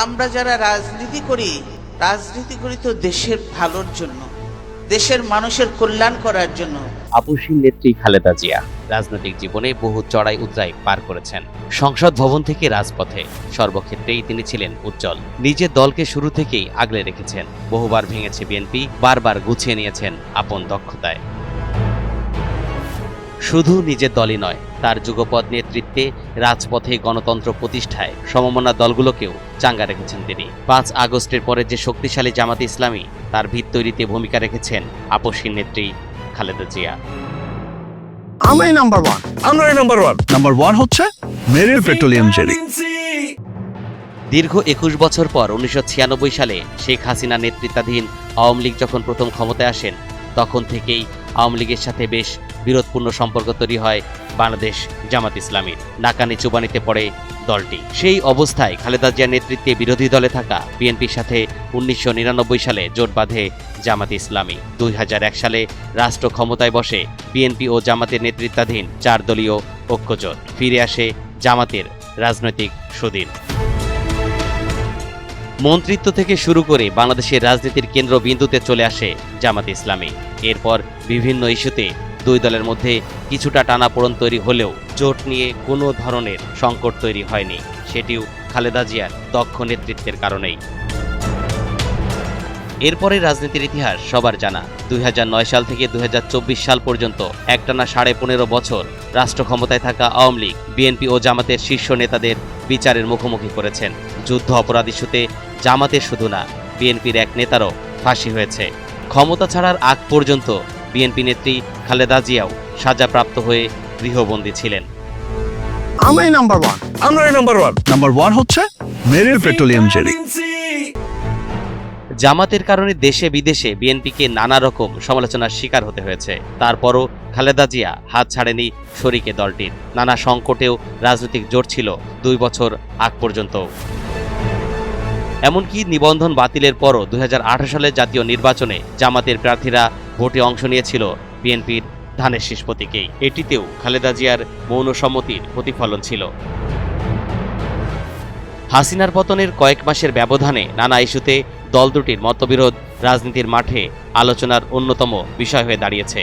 আমরা যারা রাজনীতি করি রাজনীতি করি তো দেশের ভালোর জন্য, দেশের মানুষের কল্যাণ করার জন্য। আপসীন নেত্রী খালেদা জিয়া রাজনৈতিক জীবনে বহু চড়াই উতরাই পার করেছেন। সংসদ ভবন থেকে রাজপথে সর্বক্ষেত্রেই তিনি ছিলেন উজ্জ্বল। নিজের দলকে শুরু থেকেই আগলে রেখেছেন। বহুবার ভেঙেছে বিএনপি, বারবার গুছিয়ে নিয়েছেন আপন দক্ষতায়। শুধু নিজের দলই নয়, তার যুগপদ নেতৃত্বে রাজপথে গণতন্ত্র প্রতিষ্ঠায় সমমনা দলগুলোকেও চাঙ্গা রেখেছেন তিনি। পাঁচ আগস্টের পরে যে শক্তিশালী জামাতে ইসলামী তার ভিত তৈরিতে ভূমিকা রেখেছেন আপসীন নেত্রী খালেদা জিয়া। আমরাই নাম্বার ওয়ান আমরাই নাম্বার ওয়ান নাম্বার ওয়ান হচ্ছে মেরিল পেট্রোলিয়াম জেলি। দীর্ঘ একুশ বছর পর উনিশশো ছিয়ানব্বই সালে শেখ হাসিনা নেতৃত্বাধীন আওয়ামী লীগ যখন প্রথম ক্ষমতায় আসেন তখন থেকেই আওয়ামী লীগের সাথে বেশ বিরোধপূর্ণ সম্পর্ক তৈরি হয় বাংলাদেশ জামাত ইসলামীর। নাকানি চুবানিতে পড়ে দলটি। সেই অবস্থায় খালেদা জিয়ার নেতৃত্বে বিরোধী দলে থাকা বিএনপির সাথে উনিশশো নিরানব্বই সালে জোট বাঁধে জামাত ইসলামী। দুই হাজার এক সালে রাষ্ট্র ক্ষমতায় বসে বিএনপি ও জামাতের নেতৃত্বাধীন চার দলীয় ঐক্যজোট। ফিরে আসে জামাতের রাজনৈতিক সুদিন। মন্ত্রিত্ব থেকে শুরু করে বাংলাদেশের রাজনীতির কেন্দ্রবিন্দুতে চলে আসে জামাত ইসলামী। এরপর বিভিন্ন ইস্যুতে দুই দলের মধ্যে কিছুটা টানাপোড়ন তৈরি হলেও জোট নিয়ে কোনো ধরনের সংকট তৈরি হয়নি। সেটিও খালেদা জিয়ার দক্ষ নেতৃত্বের কারণেই। এরপরে রাজনীতির ইতিহাস সবার জানা। দুই হাজার নয় সাল থেকে দু হাজার চব্বিশ সাল পর্যন্ত একটানা সাড়ে পনেরো বছর রাষ্ট্র ক্ষমতায় থাকা আওয়ামী লীগ, বিএনপি ও জামাতের শীর্ষ নেতাদের বিচারের মুখোমুখি করেছেন। যুদ্ধ অপরাধ ইস্যুতে জামাতের শুধু না বিএনপির এক নেতারও ফাঁসি হয়েছে। ক্ষমতা ছাড়ার আগ পর্যন্ত বিএনপি নেত্রী খালেদা জিয়াও সাজাপ্রাপ্ত হয়ে গৃহবন্দী ছিলেন। আমরাই নাম্বার ওয়ান আমরাই নাম্বার ওয়ান নাম্বার ওয়ান হচ্ছে মেরিল পেট্রোলিয়াম জেলি জামাতের কারণে দেশে বিদেশে বিএনপিকে নানা রকম সমালোচনার শিকার হতে হয়েছে। তারপরও খালেদা জিয়া হাত ছাড়েনি শরিকে দলটির। নানা সংকটেও রাজনৈতিক জোট ছিল দুই বছর আগ পর্যন্ত। এমনকি নিবন্ধন বাতিলের পরও দু হাজার আঠেরো সালের জাতীয় নির্বাচনে জামাতের প্রার্থীরা ভোটে অংশ নিয়েছিল বিএনপির ধানের শীষ প্রতীকেই। এটিতেও খালেদা জিয়ার মৌন সম্মতির প্রতিফলন ছিল। হাসিনার পতনের কয়েক মাসের ব্যবধানে নানা ইস্যুতে দল দুটির মতবিরোধ রাজনীতির মাঠে আলোচনার অন্যতম বিষয় হয়ে দাঁড়িয়েছে।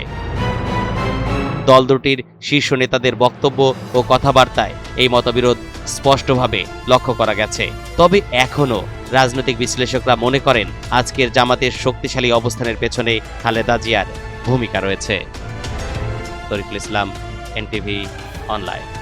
দল দুটির শীর্ষ নেতাদের বক্তব্য ও কথাবার্তায় এই মতবিরোধ স্পষ্টভাবে লক্ষ্য করা গেছে। তবে এখনও রাজনৈতিক বিশ্লেষকরা মনে করেন, আজকের জামাতের শক্তিশালী অবস্থানের পেছনে খালেদা জিয়ার ভূমিকা রয়েছে। Tariqul Islam, NTV online.